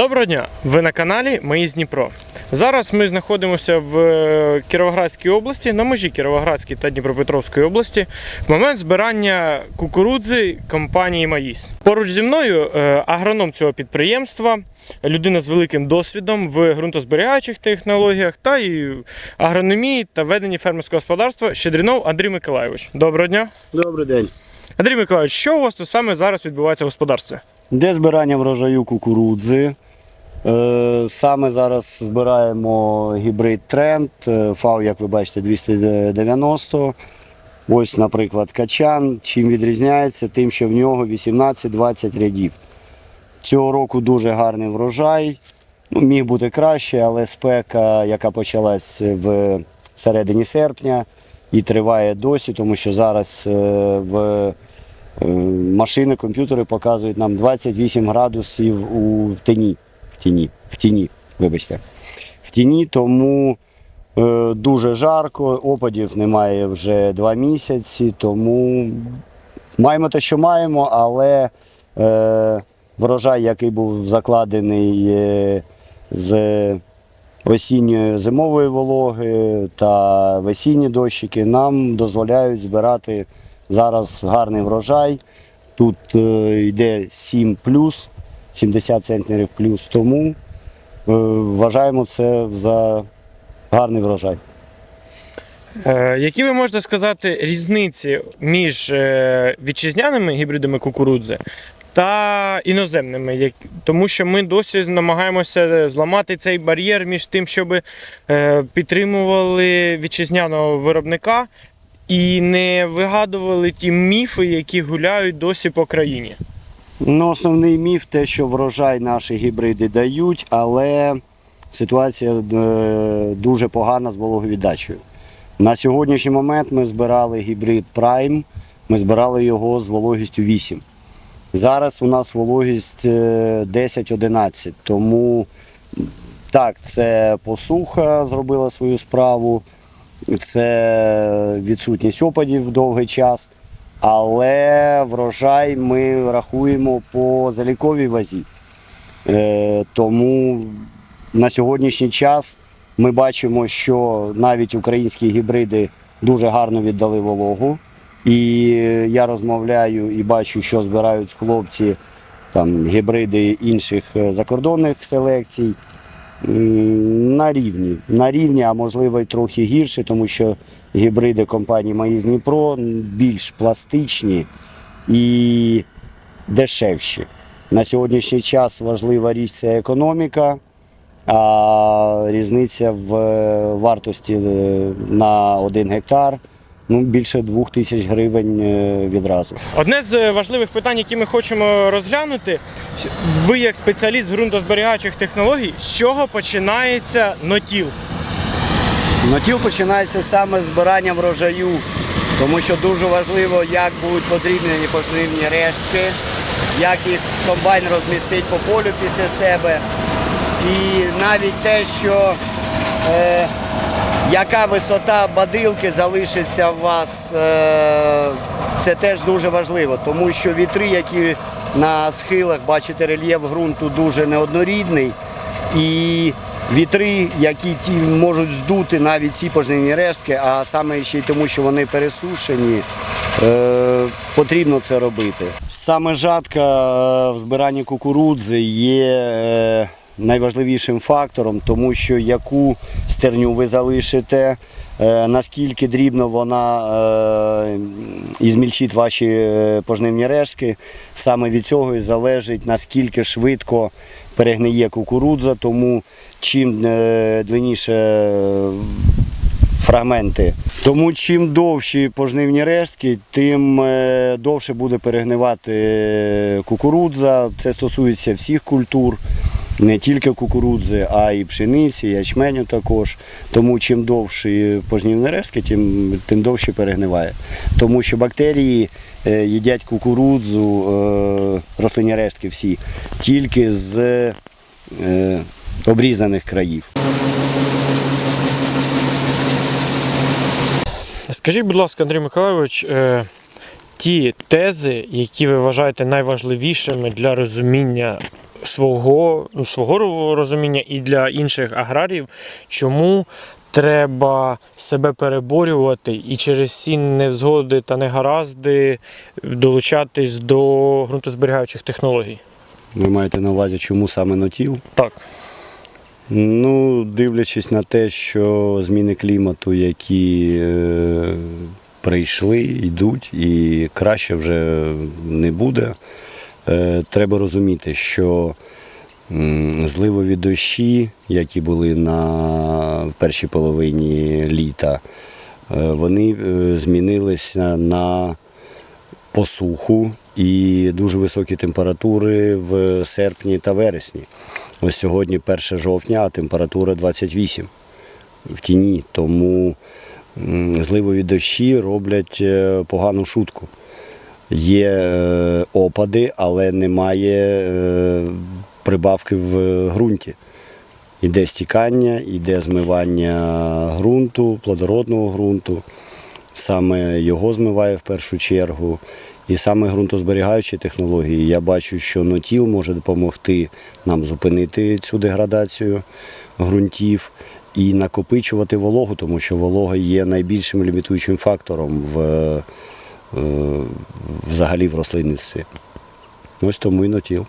Доброго дня! Ви на каналі Мої з Дніпро. Зараз ми знаходимося в е, Кіровоградській області, на межі Кіровоградської та Дніпропетровської області, в момент збирання кукурудзи компанії Маїс. Поруч зі мною е, агроном цього підприємства, людина з великим досвідом в ґрунтозберігаючих технологіях та і агрономії та веденні фермерського господарства Щедрінов Андрій Миколайович. Доброго дня! Добрий день. Андрій Миколайович, що у вас тут саме зараз відбувається в господарстві? Де збирання врожаю кукурудзи? Е, Саме зараз збираємо гібрид тренд. е, ФАУ, як ви бачите, 290. Ось, наприклад, качан. Чим відрізняється? Тим, що в нього 18-20 рядів. Цього року дуже гарний врожай. Ну, міг бути краще, але спека, яка почалась в середині серпня і триває досі, тому що зараз е, в Машини, комп'ютери показують нам 28 градусів у в тіні. В тіні, вибачте. В тіні, тому е, дуже жарко, опадів немає вже два місяці, тому маємо те, що маємо, але е, врожай, який був закладений е, з осінньої зимової вологи та весінні дощики, нам дозволяють збирати зараз гарний врожай. Тут е, йде 7 плюс, 70 центнерів плюс, тому е, вважаємо це за гарний врожай. Е, Які ви можете сказати різниці між е, вітчизняними гібридами кукурудзи та іноземними? Тому що ми досі намагаємося зламати цей бар'єр між тим, щоб підтримували вітчизняного виробника і не вигадували ті міфи, які гуляють досі по країні. Ну, основний міф те, що врожай наші гібриди дають, але ситуація е, дуже погана з вологовіддачею. На сьогоднішній момент ми збирали гібрид Prime, ми збирали його з вологістю 8. Зараз у нас вологість е, 10-11, тому так, це посуха зробила свою справу, це відсутність опадів довгий час. Але врожай ми рахуємо по заліковій вазі. Е, тому на сьогоднішній час ми бачимо, що навіть українські гібриди дуже гарно віддали вологу. І я розмовляю і бачу, що збирають хлопці там, гібриди інших е, закордонних селекцій. На рівні, на рівні, а можливо й трохи гірше, тому що гібриди компанії Маїз Дніпро більш пластичні і дешевші. На сьогоднішній час важлива річ це економіка, а різниця в е, вартості е, на один гектар ну, більше двох тисяч гривень е, відразу. Одне з е, важливих питань, які ми хочемо розглянути, ви як спеціаліст з ґрунтозберігаючих технологій, з чого починається нотіл? Натіл починається саме з збирання врожаю, тому що дуже важливо, як будуть подрібнені пожнивні рештки, як їх комбайн розмістить по полю після себе. І навіть те, що е, яка висота бадилки залишиться у вас, е, це теж дуже важливо, тому що вітри, які на схилах, бачите, рельєф ґрунту дуже неоднорідний. І вітри, які ті можуть здути навіть ці пожнивні рештки, а саме ще й тому, що вони пересушені, е, потрібно це робити. Саме жатка в збиранні кукурудзи є е, найважливішим фактором, тому що яку стерню ви залишите, е, наскільки дрібно вона е, і змільчить ваші е, пожнивні рештки, саме від цього і залежить, наскільки швидко перегниє кукурудза, тому чим длинніше фрагменти. Тому чим довші пожнивні рештки, тим довше буде перегнивати кукурудза. Це стосується всіх культур. Не тільки кукурудзи, а й пшениці, і ячменю також. Тому чим довші пожнівні рештки, тим, тим довше перегниває. Тому що бактерії е, їдять кукурудзу, е, рослинні рештки всі, тільки з е, обрізаних країв. Скажіть, будь ласка, Андрій Миколайович, ті тези, які ви вважаєте найважливішими для розуміння свого, ну, свого розуміння і для інших аграріїв, чому треба себе переборювати і через ці невзгоди та негаразди долучатись до ґрунтозберігаючих технологій. Ви маєте на увазі, чому саме нотіл? Так. Ну, дивлячись на те, що зміни клімату, які е, прийшли, йдуть, і краще вже не буде. Е, треба розуміти, що зливові дощі, які були на першій половині літа, е, вони е, змінилися на посуху і дуже високі температури в серпні та вересні. Ось сьогодні 1 жовтня, а температура 28 в тіні. Тому зливові дощі роблять погану шутку. Є е, опади, але немає е, прибавки в ґрунті. Іде стікання, іде змивання ґрунту, плодородного ґрунту. Саме його змиває в першу чергу. І саме ґрунтозберігаючі технології. Я бачу, що нотіл може допомогти нам зупинити цю деградацію ґрунтів і накопичувати вологу, тому що волога є найбільшим лімітуючим фактором в, взагалі в рослинництві. Ось тому і нотіл.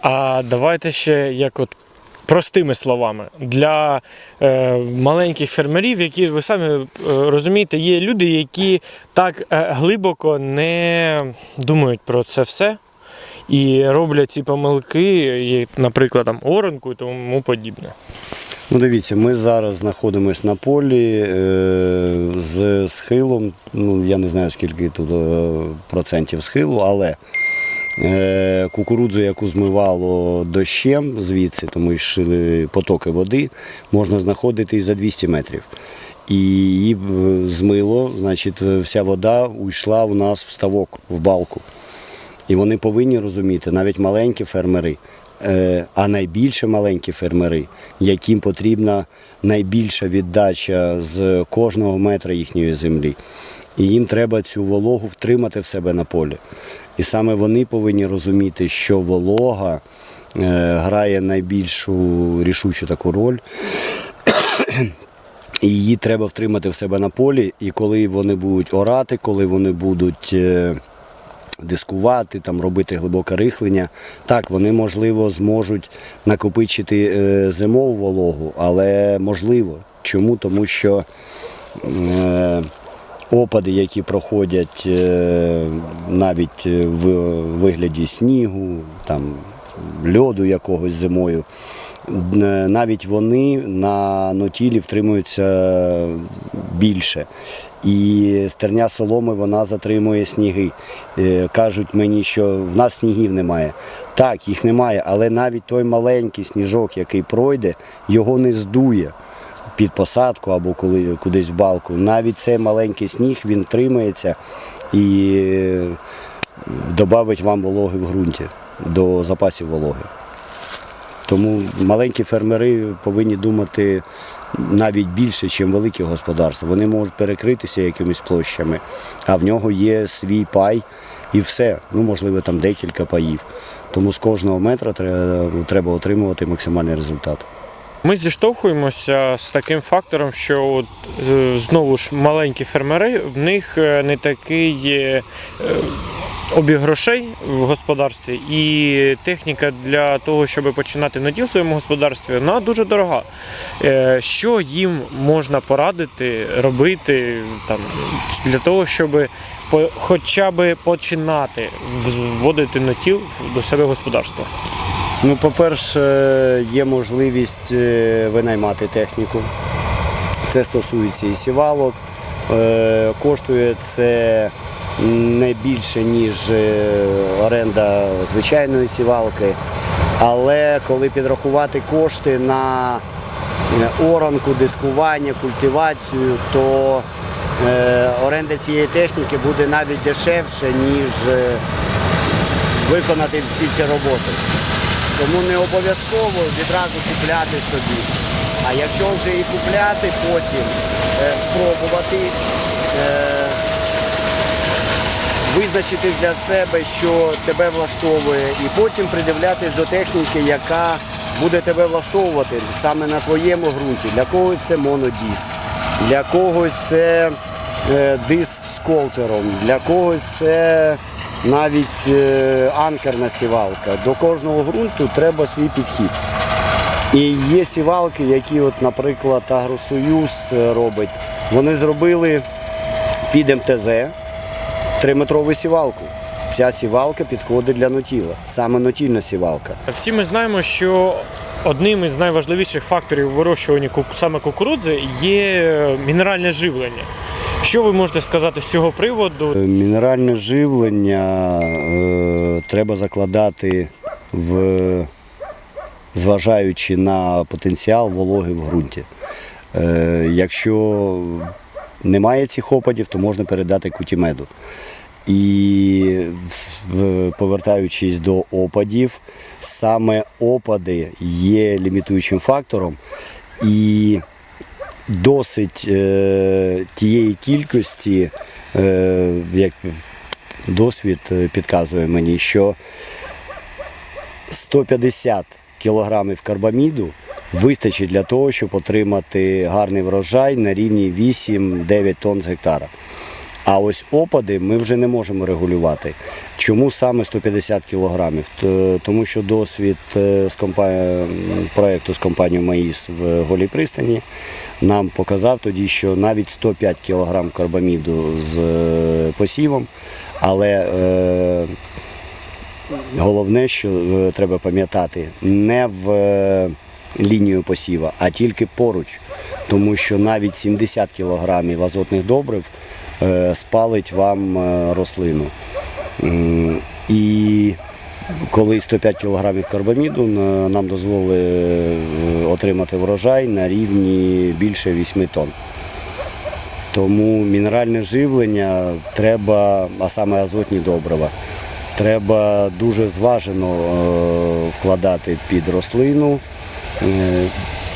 А давайте ще як от простими словами для е, маленьких фермерів, які ви самі е, розумієте, є люди, які так е, глибоко не думають про це все. І роблять ці помилки, наприклад, там оранку і тому подібне. Ну, дивіться, ми зараз знаходимося на полі е, з схилом. Ну, я не знаю, скільки тут е, процентів схилу, але е, кукурудзу, яку змивало дощем звідси, тому йшли потоки води, можна знаходити і за 200 метрів. І її змило, значить, вся вода уйшла у нас в ставок, в балку. І вони повинні розуміти, навіть маленькі фермери, а найбільше маленькі фермери, яким потрібна найбільша віддача з кожного метра їхньої землі. І їм треба цю вологу втримати в себе на полі. І саме вони повинні розуміти, що волога е, грає найбільшу рішучу таку роль. І її треба втримати в себе на полі. І коли вони будуть орати, коли вони будуть е, дискувати, там, робити глибоке рихлення, так, вони, можливо, зможуть накопичити е, зимову вологу, але можливо. Чому? Тому що е, опади, які проходять е, навіть в вигляді снігу, там, льоду якогось зимою, навіть вони на нотілі втримуються більше. І стерня соломи вона затримує сніги. Е, Кажуть мені, що в нас снігів немає. Так, їх немає, але навіть той маленький сніжок, який пройде, його не здує під посадку або коли кудись в балку. Навіть цей маленький сніг він тримається і додавить вам вологи в ґрунті до запасів вологи. Тому маленькі фермери повинні думати навіть більше, ніж великі господарства. Вони можуть перекритися якимись площами, а в нього є свій пай і все. Ну, можливо, там декілька паїв. Тому з кожного метра треба, отримувати максимальний результат. Ми зіштовхуємося з таким фактором, що от, е, знову ж маленькі фермери, в них е, не такий е, обіг грошей в господарстві, і техніка для того, щоб починати наділ в своєму господарстві, вона дуже дорога. Е, Що їм можна порадити робити там, для того, щоб хоча б починати вводити натіл в- до себе господарства? Ну, по-перше, є можливість е, винаймати техніку. Це стосується і сівалок. Е, Коштує це не більше, ніж е, оренда звичайної сівалки. Але коли підрахувати кошти на е, оранку, дискування, культивацію, то е, оренда цієї техніки буде навіть дешевше, ніж виконати всі ці роботи. Тому не обов'язково відразу купляти собі. А якщо вже і купляти, потім спробувати, визначити для себе, що тебе влаштовує, і потім придивлятись до техніки, яка буде тебе влаштовувати саме на твоєму ґрунті. Для когось це монодиск, для когось це е, диск з колтером, для когось це навіть е, анкерна сівалка. До кожного ґрунту треба свій підхід. І є сівалки, які, от, наприклад, Агросоюз е, робить. Вони зробили під МТЗ триметрову сівалку. Ця сівалка підходить для нотіла, саме нотільна сівалка. Всі ми знаємо, що одним із найважливіших факторів вирощування саме кукурудзи є мінеральне живлення. Що ви можете сказати з цього приводу? Е, Мінеральне живлення е, треба закладати в зважаючи на потенціал вологи в ґрунті. Е, якщо немає цих опадів, то можна передати кутімеду. І повертаючись до опадів, саме опади є лімітуючим фактором. І досить е, тієї кількості, е, як досвід е, підказує мені, що 150 кілограмів карбаміду вистачить для того, щоб отримати гарний врожай на рівні 8-9 тонн з гектара. А ось опади ми вже не можемо регулювати. Чому саме 150 кілограмів? Тому що досвід е, з компа... м, проекту з компанією Маїс в Голій пристані нам показав тоді, що навіть 105 кілограм карбаміду з е, посівом, але е, головне, що е, треба пам'ятати, не в лінію посіва, а тільки поруч. Тому що навіть 70 кілограмів азотних добрив е, спалить вам е, рослину. І коли 105 кілограмів карбаміду нам дозволили е, отримати врожай на рівні більше 8 тонн. Тому мінеральне живлення треба, а саме азотні добрива, треба дуже зважено вкладати під рослину,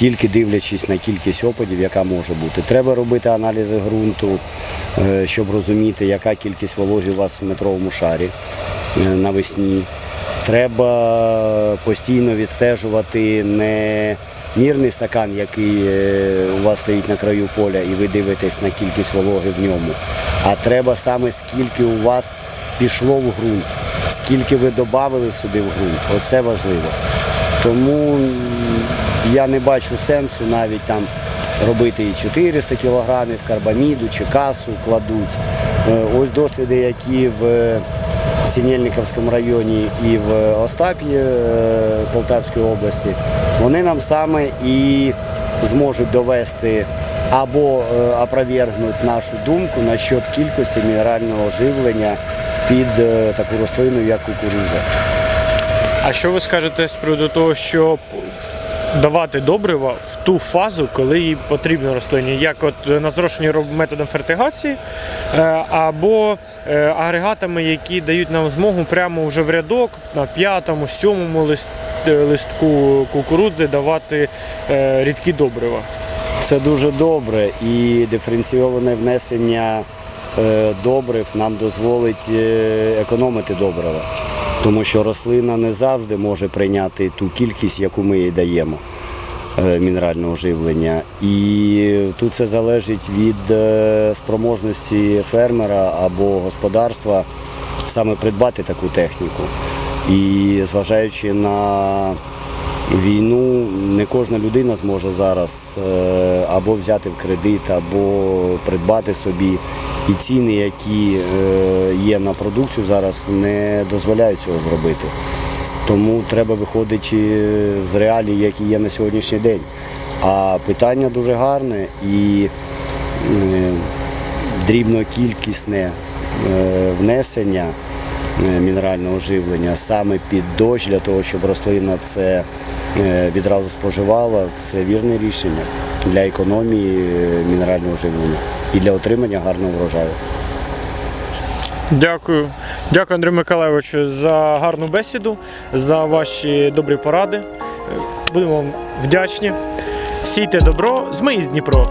тільки дивлячись на кількість опадів, яка може бути. Треба робити аналізи ґрунту, е, щоб розуміти, яка кількість вологи у вас в метровому шарі е, навесні. Треба постійно відстежувати не мірний стакан, який е, у вас стоїть на краю поля, і ви дивитесь на кількість вологи в ньому. А треба саме скільки у вас пішло в ґрунт, скільки ви додали собі в ґрунт. Ось це важливо. Тому я не бачу сенсу навіть там робити і 400 кілограмів карбаміду чи касу кладуть. Е, Ось досліди, які в Сінельниковському районі і в Остапі е, Полтавської області, вони нам саме і зможуть довести або е, опровергнути нашу думку насчет кількості мінерального живлення під е, таку рослину, як кукуруза. А що ви скажете з приводу того, щоб давати добрива в ту фазу, коли їй потрібно рослині, як от на зрошенні методом фертигації, е, або е, агрегатами, які дають нам змогу прямо вже в рядок на п'ятому, сьомому лист, е, листку кукурудзи давати е, рідкі добрива. Це дуже добре і диференційоване внесення е, добрив нам дозволить е, економити добрива, тому що рослина не завжди може прийняти ту кількість, яку ми їй даємо е, мінерального живлення. І тут це залежить від е, спроможності фермера або господарства саме придбати таку техніку. І зважаючи на війну не кожна людина зможе зараз е, або взяти в кредит, або придбати собі. І ціни, які е, є на продукцію, зараз не дозволяють цього зробити. Тому треба виходити з реалій, які є на сьогоднішній день. А питання дуже гарне і е, дрібнокількісне е, внесення мінерального живлення саме під дощ для того, щоб рослина це е, відразу споживала, це вірне рішення для економії е, мінерального живлення і для отримання гарного врожаю. Дякую. Дякую, Андрію Миколайовичу, за гарну бесіду, за ваші добрі поради. Е, Будемо вам вдячні. Сійте добро з із Дніпро.